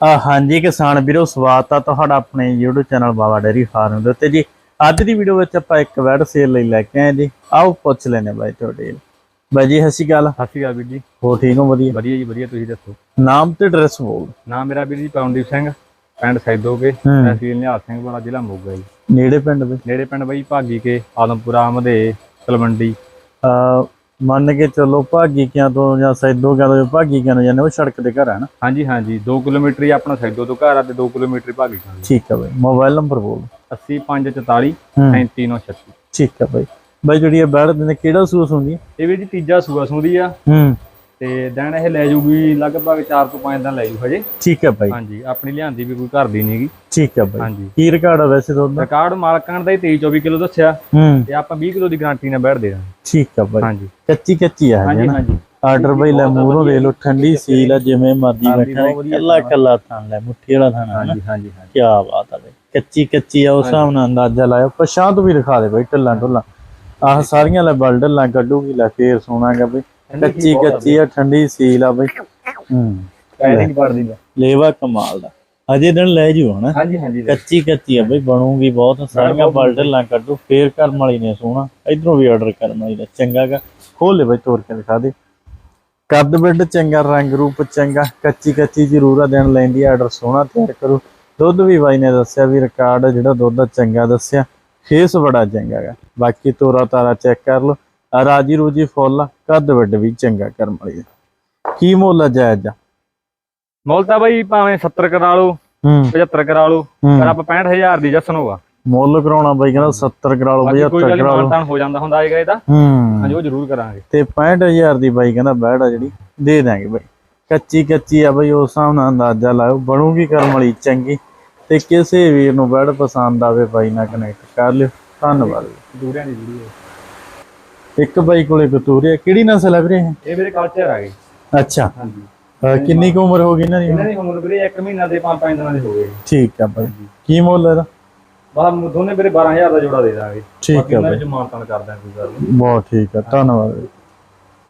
ਹਾਂਜੀ ਕਿਸਾਨ ਵੀਰੋ ਸਵਾਗਤ ਆ ਤੁਹਾਡਾ ਆਪਣੇ YouTube channel Baba dairy farm ਦੇ ਉੱਤੇ ਜੀ। ਅੱਜ ਦੀ ਵੀਡੀਓ ਵਿੱਚ ਆਪਾਂ ਇੱਕ ਵੈਡ ਸੇਲ ਲਈ ਲੈ ਕੇ ਆਏ ਜੀ। ਆਓ ਪੁੱਛ ਲੈਨੇ ਬਾਈ ਤੁਹਾਡੇ ਬਾਈ ਜੀ ਸਤਿ ਸ਼੍ਰੀ ਅਕਾਲ। ਸਤਿ ਸ਼੍ਰੀ ਅਕਾਲ ਵੀਰ ਜੀ। ਹੋ ਠੀਕ ਹੋ? ਵਧੀਆ। ਵਧੀਆ ਜੀ ਵਧੀਆ ਤੁਸੀਂ ਦੱਸੋ? ਨਾਮ ਤੇ ਐਡਰੈਸ ਬੋਲ। ਨਾਮ ਮੇਰਾ ਵੀਰ ਜੀ ਪਵਨਦੀਪ ਸਿੰਘ ਪਿੰਡ ਸੈਦੋਗੇ। ਤਹਿਸੀਲ ਨਿਹਾਲ ਸਿੰਘ ਵਾਲਾ ਜ਼ਿਲ੍ਹਾ ਮੋਗਾ ਜੀ। ਨੇੜੇ ਪਿੰਡ ਦੇ ਨੇੜੇ ਪਿੰਡ ਬਈ ਭਾਗੀ ਕੇ ਆਲਮਪੁਰਾ ਆਮਦੇ ਤਲਵੰਡੀ। ਮੰਨ ਕੇ ਚੱਲੋ ਭਾਗੀ ਕਿਆਂ ਤੋਂ ਜਾਂ ਸੈਦੋ ਕਿਆਂ ਤੋਂ ਜਾਂ ਭਾਗੀ ਕਿਆਂ ਨੂੰ ਜਾਂਦੇ ਉਹ ਸੜਕ ਦੇ ਘਰ ਹੈ ਨਾ? ਹਾਂਜੀ ਹਾਂਜੀ 2 ਕਿਲੋਮੀਟਰ ਹੀ ਆਪਣਾ ਸੈਦੋ ਤੋਂ ਘਰ ਆ ਤੇ 2 ਕਿਲੋਮੀਟਰ ਹੀ ਭਾਗੀ ਤੋਂ। ਠੀਕ ਹੈ ਬਾਈ ਮੋਬਾਈਲ ਨੰਬਰ ਬੋਲ 80544 ਹੂੰ। 33936 ਠੀਕ ਹੈ ਬਾਈ। ਬਾਈ ਜਿਹੜੀ ਇਹ ਵੈਡ ਦਿੰਦੇ ਕਿਹੜਾ ਸੂਸ ਹੁੰਦੀ ਹੈ ਇਹ ਵੀਰ ਜੀ ਤੀਜਾ ਸੂਆ ਸੁੰਦੀ ਆ। ਹੂੰ। ਤੇ ਦਿਨ ਇਹ ਲੈ ਜੂਗੀ ਲਗਭਗ 4 ਤੋਂ 5 ਦਿਨ ਲੈ ਜੂ ਹਜੇ। ਠੀਕ ਹੈ ਬਾਈ। ਹਾਂਜੀ ਆਪਣੀ ਲਿਆਂਦੀ ਵੀ ਕੋਈ ਘਰ ਦੀ ਨਹੀਂਗੀ ਠੀਕ ਹੈ ਬਾਈ। ਹਾਂਜੀ। ਕੀ ਰਿਕਾਰਡ ਆ ਵੈਸੇ ਦਾ ਰਿਕਾਰਡ ਮਾਲਕਾਂ ਦਾ ਹੀ 23 24 ਕਿਲੋ ਦੱਸਿਆ। ਤੇ ਆਪਾਂ 20 ਕਿਲੋ ਦੀ ਗਾਰੰਟੀ ਨਾਲ ਬੈਠ ਦੇ ਠੀਕ ਹੈ ਬਾਈ। ਹਾਂਜੀ। ਕੱਚੀ ਕੱਚੀ ਆ ਹਜੇ ਹਾਂਜੀ ਆਰਡਰ ਬਈ ਲੈ ਮੂਹਰੋਂ ਦੇ ਲੋ ਠੰਡੀ ਸੀਲ ਆ ਜਿਵੇਂ ਮਰਜ਼ੀ ਬੈਠਾ ਕੱਲਾ ਕੱਲਾ ਥਾਂ ਲੈ ਮੁੱਠੀ ਵਾਲਾ ਥਾਂ ਹਾਂਜੀ ਹਾਂਜੀ ਹਾਂਜੀ। ਕੀ ਬਾਤ ਆ ਬਈ। ਕੱਚੀ ਕੱਚੀ ਆ ਉਸ ਹਿਸਾਬ ਨਾਲ ਅੰਦਾਜ਼ਾ ਲਾਇਓ। ਪਛਾਂ ਤੋਂ ਵੀ ਦਿਖਾ ਦੇ ਬਈ ਢੱਲਾਂ ਢੁੱਲਾਂ। ਆਹ ਸਾਰੀਆਂ ਲੈ ਬਲ ਢੱਲਾਂ ਕੱਢੂਗੀ ਲੈ ਫੇਰ ਸੋਣਾਗਾ ਬਈ। ਕੱਚੀ ਕੱਚੀ ਆ ਠੰਡੀ ਸੀਲ ਆ ਬਈ। ਹੂੰ। ਨਹੀਂ ਪੜਦੀ ਲੇਵਾ ਕਮਾਲ ਦਾ। ਅਜੇ ਦਿਨ ਲੈ ਜੂ ਹਣਾ ਹਾਂਜੀ ਹਾਂਜੀ ਕੱਚੀ ਕੱਚੀ ਆ ਬਈ ਬਣੂਗੀ ਬਹੁਤ। ਸਾਰੀਆਂ ਬਲ ਢੱਲਾਂ ਕੱਢੂ ਫੇਰ ਕਰਮ ਵਾਲੀ ਨੇ ਸੋਹਣਾ। ਇਧਰੋਂ ਵੀ ਆਰਡਰ ਕਰਨ ਵਾਲੀ ਦਾ ਚੰਗਾਗਾ ਖੋਲ ਲੈ ਬਈ ਤੋੜ ਕੇ ਦਿਖਾ ਦੇ। ਕੱਦ ਬਿੱਡ ਚੰਗਾ ਰੰਗ ਰੂਪ ਚੰਗਾ ਕੱਚੀ ਕੱਚੀ ਜ਼ਰੂਰ ਆ ਦਿਨ ਲੈਂਦੀ ਆਰਡਰ ਸੋਹਣਾ ਤਿਆਰ ਕਰੂ। ਦੁੱਧ ਵੀ ਬਾਈ ਨੇ ਦੱਸਿਆ ਵੀ ਰਿਕਾਰਡ ਜਿਹੜਾ ਦੁੱਧ ਦਾ ਚੰਗਾ ਦੱਸਿਆ। ਫੇਸ ਬੜਾ ਚੰਗਾ ਗਾ। ਬਾਕੀ ਤੋਰਾ ਤਾਰਾ ਚੈੱਕ ਕਰ ਲਓ। ਰਾਜੀ ਰੂਜੀ ਫੁੱਲ ਕੱਦ ਬਿੱਡ ਵੀ ਚੰਗਾ ਕਰਮ ਵਾਲੀ ਕੀ ਮੁੱਲ ਆ ਜਾਇਜ਼ ਆ? ਮੁੱਲ ਤਾਂ ਬਈ ਭਾਵੇਂ 70 ਕਰਾ ਲਓ ਹੂੰ। 75 ਕਰਾ ਲਓ ਪਰ ਆਪਾਂ 65000 ਦੀ ਜਸਨ ਹੋਗਾ ਮੁੱਲ ਕਰਾਉਣਾ ਬਾਈ ਕਹਿੰਦਾ 70 ਕਰਾ ਲਓ ਬਾਕੀ ਕੋਈ 75 ਗੱਲ ਕਰਾ ਲਓ। ਮਾਨਤਾਨ ਹੋ ਜਾਂਦਾ ਹੁੰਦਾ ਆਏਗਾ ਇਹਦਾ। ਹੂੰ। ਹਾਂਜੀ ਉਹ ਜ਼ਰੂਰ ਕਰਾਂਗੇ। ਤੇ 65000 ਦੀ ਬਾਈ ਕਹਿੰਦਾ ਬੈੜ ਆ ਜਿਹੜੀ ਦੇ ਦਾਂਗੇ ਬਾਈ। ਕੱਚੀ ਕੱਚੀ ਆ ਬਾਈ ਉਸ ਹਿਸਾਬ ਨਾਲ ਅੰਦਾਜ਼ਾ ਲਾਓ ਬਣੂਗੀ ਕਰਮ ਵਾਲੀ ਚੰਗੀ। ਤੇ ਕਿਸੇ ਵੀਰ ਨੂੰ ਬੈੜ ਪਸੰਦ ਆਵੇ ਬਾਈ ਨਾਲ ਕਨੈਕਟ ਕਰ ਲਿਓ। ਧੰਨਵਾਦ। ਦੂਰਿਆਂ ਦੀ ਜ਼ਰੂਰ ਇੱਕ ਬਾਈ ਕੋਲੇ ਕਤੂਰੀਆ ਕਿਹੜੀ ਨਸਲ ਹੈ ਵੀਰੇ ਇਹ? ਇਹ ਮੇਰੇ ਕਲਚਰ ਆ ਗਏ। ਅੱਛਾ। ਹਾਂਜੀ। ਅਹ ਕਿੰਨੀ ਕੁ ਉਮਰ ਹੋ ਗਈ ਇਹਨਾਂ ਦੀ ਇਹਨਾਂ ਦੀ ਉਮਰ ਵੀਰੇ 1 ਮਹੀਨਾ ਦੇ 5-5 ਦਿਨਾਂ ਦੇ ਹੋ ਗਏ ਠੀਕ ਆ ਬਾਈ। ਕੀ ਮੁੱਲ ਇਹਦਾ? ਬਾਹਰ ਦੋਨੇ ਵੀਰੇ 12000 ਦਾ ਜੋੜਾ ਦੇ ਦਾਂਗੇ। ਠੀਕ ਉਹਨਾਂ ਬਾਈ ਵਿੱਚ ਮਾਨਤਾਨ ਕਰ ਦਾਂਗੇ ਕੋਈ ਗੱਲ ਨਹੀਂ ਬਹੁਤ ਠੀਕ ਆ। ਧੰਨਵਾਦ।